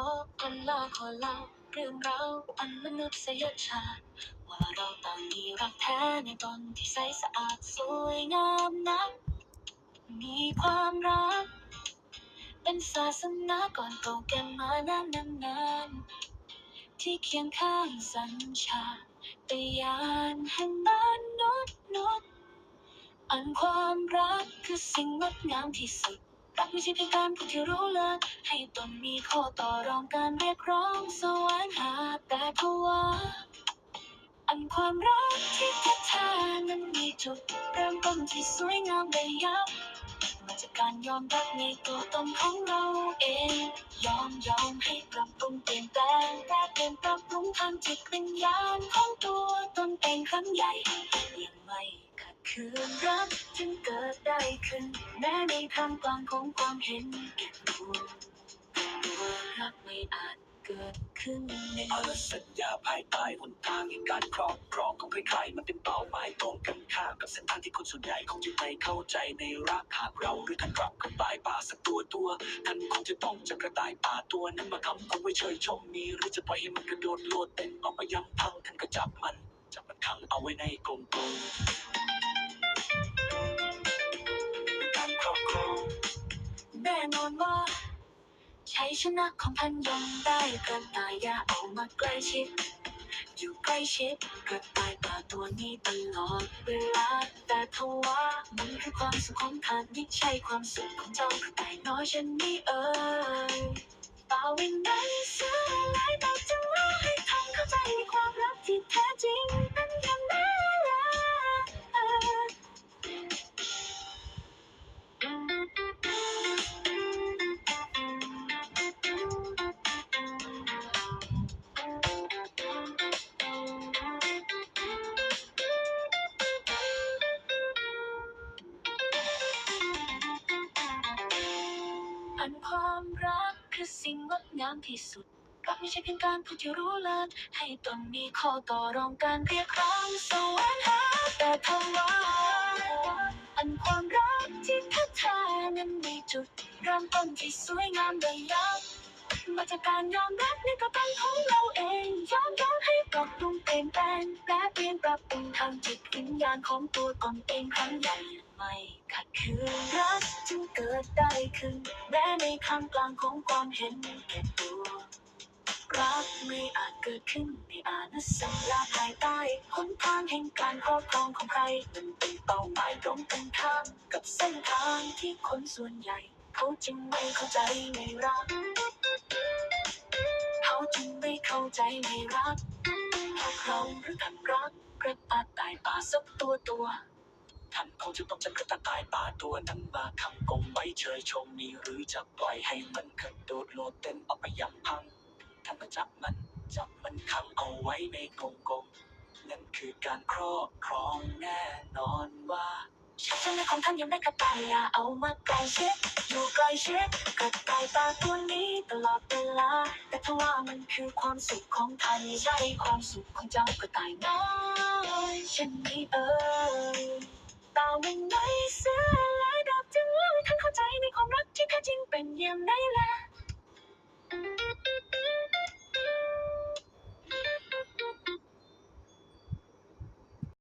ออันเล่าขอเล่าเรื่องราวอันมนุษยชาติว่าเราต่างมีรักแท้ในตนที่ใสสะอาดสวยงามนัก มีความรัก เป็นศาสนาก่อนเก่าแก่มานานนานนานที่เคียงข้างสัญชาตญาณแห่งมนุษย์นุษย์อันความรักคือสิ่งงดงามที่สุด รักไม่ใช่เพียงการพูดที่รู้เลิศให้ตนมีข้อต่อรองการเรียกร้องสวงหาแต่ทว่าอันความรักที่แท้แท้นั้นมีจุดเริ่มต้นที่สวยงามระยับมาจากการยอมรับในตัวตนของเราเอง ยอมยอมให้ปรับปรุงเปลี่ยนแปลงแปลเปลี่ยนปรับปรุงทางจิตวิญญาณของตัวตนเองครั้งใหญ่ยังไม่ขัด ขืนรักจึงเกิดได้ขึ้น แม้ในทางกลางของความเห็นแก่ตัวตัวรักไม่อาจเกิดขึ้นในอารสัญญาภายใต้หนทางแห่งการครอบครองของใครๆมันเป็นเป้าหมายตรงกันข้ามกับเส้นทางที่คนส่วนใหญ่คงจะไม่เข้าใจในรักหากเราหรือท่านรับกับปลายป่าสักตัวตัวท่านคงจะต้องจับกระต่ายป่าตัวนั้นมาทำคงไว้เฉยชมมีหรือจะปล่อยให้มันกระโดดโลดเต้นออกไปย้ำพังท่านก็จับมันจับมันขังเอาไว้ในกรงกรง น่นอนว่า ใชัยชนะของท่านย่อมได้กระต่ายอย่าเอามาใกล้ชิด อยู่ใกล้ชิดกระต่ายป่าตัวนี้ตลอดเวลา แต่ทว่ามันคือความสุขของท่านไม่ใช่ความสุขของเจ้ากระต่ายน้อยฉันนี่เอ่ยป่าวินนั้นเสื้อลายแต่จะเล่าให้ท่านเข้าใจในความรัก อันความรักคือสิ่งงดงามที่สุดรักไม่ใช่เพียงการพูดที่รู้เลิศให้ตนมีข้อต่อรองการเรียกร้องสวงหาแต่ทว่าอันความรักที่แท้แท้นั้นมีจุดเริ่มต้นที่สวยงามระยาว มาจากการยอมรับในตัวตนของเราเองยอมยอมให้ปรับปรุงเปลี่ยนแปลงแปลเปลี่ยนปรับปรุงทางจิตวิญญาณของตัวตนเองครั้งใหญ่ไม่ขัดขืนรักจึงเกิดได้ขึ้นแม้ในคำกลางของความเห็นแก่ตัวรักไม่อาจเกิดขึ้นในอาณาสัญญาภายใต้หนทางแห่งการครอบครองของใครมันเป็นเป้าหมายตรงกันข้ามกับเส้นทางที่คนส่วนใหญ่ เขาจึงไม่เข้าใจในรัก ไม่เข้าใจในรักพวกเราหรือท่านรักกระต่ายตายป่าสักตัวตัวท่านคงจะต้องจับกระต่ายป่าตัวนั้นมาทำกงไว้เชยชมมีหรือจะปล่อยให้มันกระโดดโลดเต้นออกไปยำพังท่านมาจับมันจับมันขังเอาไว้ในกงกงนั่นคือการครอบครองแน่นอนว่า ชัยชนะของท่านยังได้กระต่ายอย่าเอามาใกล้ชิดอยู่ใกล้ชิดกระต่ายตาตัวนี้ตลอดเวลา แต่ถ้าว่ามันคือความสุขของท่านไม่ใช่ความสุขของเจ้ากระต่ายน้อยฉันไม่เอ่ยตาวินในเสื้อลายดับจึงเล่าให้ท่านเข้าใจในความรักที่แท้จริงเป็นอย่างไรล่ะ